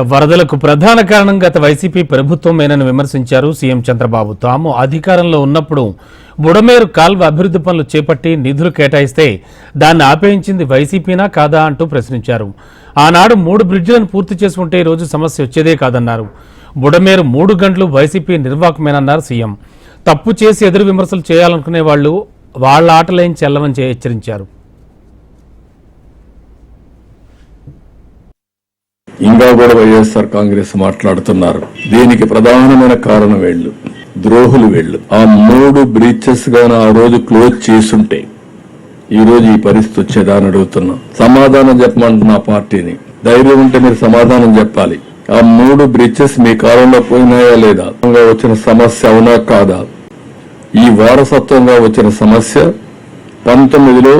వరదలకు ప్రధాన కారణం గత వైసీపీ ప్రభుత్వమేనని విమర్శించారు సీఎం చంద్రబాబు. తాము అధికారంలో ఉన్నప్పుడు బుడమేరు కాల్వ అభివృద్ధి పనులు చేపట్టి నిధులు కేటాయిస్తే దాన్ని ఆపేయించింది వైసీపీనా కాదా అంటూ ప్రశ్నించారు. ఆనాడు మూడు బ్రిడ్జ్లను పూర్తి చేసుకుంటే ఈ రోజు సమస్య వచ్చేదే కాదన్నారు. బుడమేరు మూడు గంటలు వైసీపీ నిర్వాహకమేనన్నారు సీఎం. తప్పు చేసి ఎదురు విమర్శలు చేయాలనుకునే వాళ్ళు వాళ్ళ ఆటలేం చెల్లవని హెచ్చరించారు. ఇంకా కూడా వైఎస్ఆర్ కాంగ్రెస్ మాట్లాడుతున్నారు. దీనికి ప్రధానమైన కారణం వీళ్ళు ద్రోహులు వీళ్ళు. ఆ మూడు బ్రీచెస్ గాను ఆ రోజు క్లోజ్ చేసుంటే ఈ రోజు ఈ పరిస్థితి వచ్చేదా అని అడుగుతున్నా. సమాధానం చెప్పమంటున్నా పార్టీని. ధైర్యం ఉంటే మీరు సమాధానం చెప్పాలి. ఆ మూడు బ్రిడ్జెస్ మీ కాలంలో పోయినాయా లేదా? వచ్చిన సమస్య అవునా కాదా? ఈ వారసత్వంగా వచ్చిన సమస్య పంతొమ్మిదిలో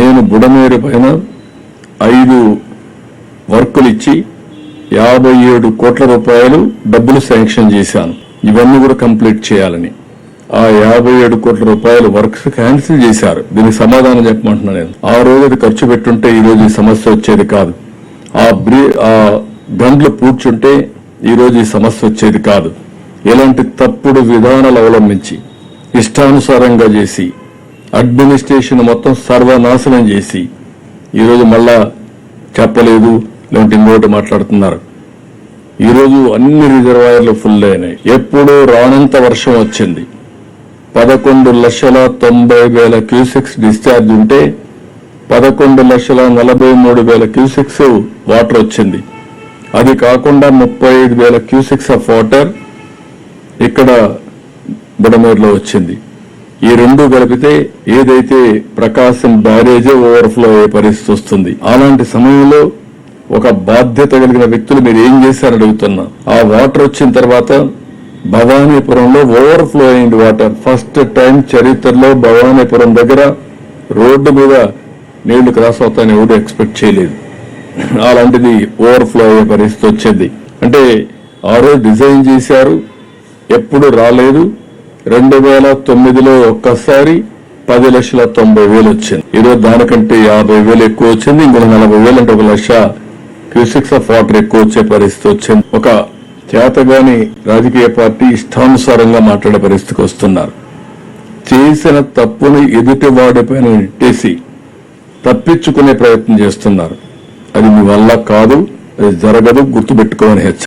నేను బుడమేరు పైన ఐదు వర్కులు ఇచ్చి యాభై ఏడు కోట్ల రూపాయలు డబ్బులు శాంక్షన్ చేశాను. ఇవన్నీ కూడా కంప్లీట్ చేయాలని. ఆ యాభై ఏడు కోట్ల రూపాయలు వర్క్స్ క్యాన్సిల్ చేశారు. దీనికి సమాధానం చెప్పమంటున్నాను నేను. ఆ రోజు అది ఖర్చు పెట్టుంటే ఈ రోజు ఈ సమస్య వచ్చేది కాదు. ఆ బ్రీ ఆ గండ్లు పూడ్చుంటే ఈ రోజు ఈ సమస్య వచ్చేది కాదు. ఇలాంటి తప్పుడు విధానాలు అవలంబించి ఇష్టానుసారంగా చేసి అడ్మినిస్ట్రేషన్ మొత్తం సర్వనాశనం చేసి ఈరోజు మళ్ళా చెప్పలేదు లేకుంటే ఇంకోటి మాట్లాడుతున్నారు. ఈరోజు అన్ని రిజర్వాయర్లు ఫుల్ అయినాయి. ఎప్పుడూ రానంత వర్షం వచ్చింది. పదకొండు లక్షల తొంభై వేల క్యూసెక్స్ డిశ్చార్జ్ ఉంటే పదకొండు లక్షల నలభై మూడు వేల క్యూసెక్స్ వాటర్ వచ్చింది. అది కాకుండా ముప్పై ఐదు వేల క్యూసెక్స్ ఆఫ్ వాటర్ ఇక్కడ బుడమేరులో వచ్చింది. ఈ రెండు కలిపితే ఏదైతే ప్రకాశం బ్యారేజే ఓవర్ఫ్లో అయ్యే పరిస్థితి వస్తుంది. అలాంటి సమయంలో ఒక బాధ్యత కలిగిన వ్యక్తులు మీరు ఏం చేశారని అడుగుతున్నా. ఆ వాటర్ వచ్చిన తర్వాత భవానీపురంలో ఓవర్ఫ్లో అయింది వాటర్. ఫస్ట్ టైం చరిత్రలో భవానీపురం దగ్గర రోడ్డు మీద నీళ్ళు క్రాస్ అవుతాయని ఎవరు ఎక్స్పెక్ట్ చేయలేదు. అలాంటిది ఓవర్ఫ్లో అయ్యే పరిస్థితి వచ్చింది. అంటే ఆ రోజు డిజైన్ చేశారు ఎప్పుడు రాలేదు. రెండు వేల తొమ్మిదిలో ఒక్కసారి పది లక్షల తొంభై వేలు వచ్చింది. ఈరోజు దానికంటే యాభై వేలు ఎక్కువ వచ్చింది ఇంకొక నలభై వేలు అంటే ఒక లక్ష క్యూసిక్స్ ఆఫ్ వాటర్ ఎక్కువ వచ్చే పరిస్థితి వచ్చింది ఒక చేతగాని రాజకీయ పార్టీ ఇష్టానుసారంగా మాట్లాడే పరిస్థితికి వస్తున్నారు. చేసిన తప్పుని ఎదుటి వాడిపైన నెట్టేసి తప్పించుకునే ప్రయత్నం చేస్తున్నారు. అది మీ వల్ల కాదు అది జరగదు గుర్తుపెట్టుకోమని హెచ్చ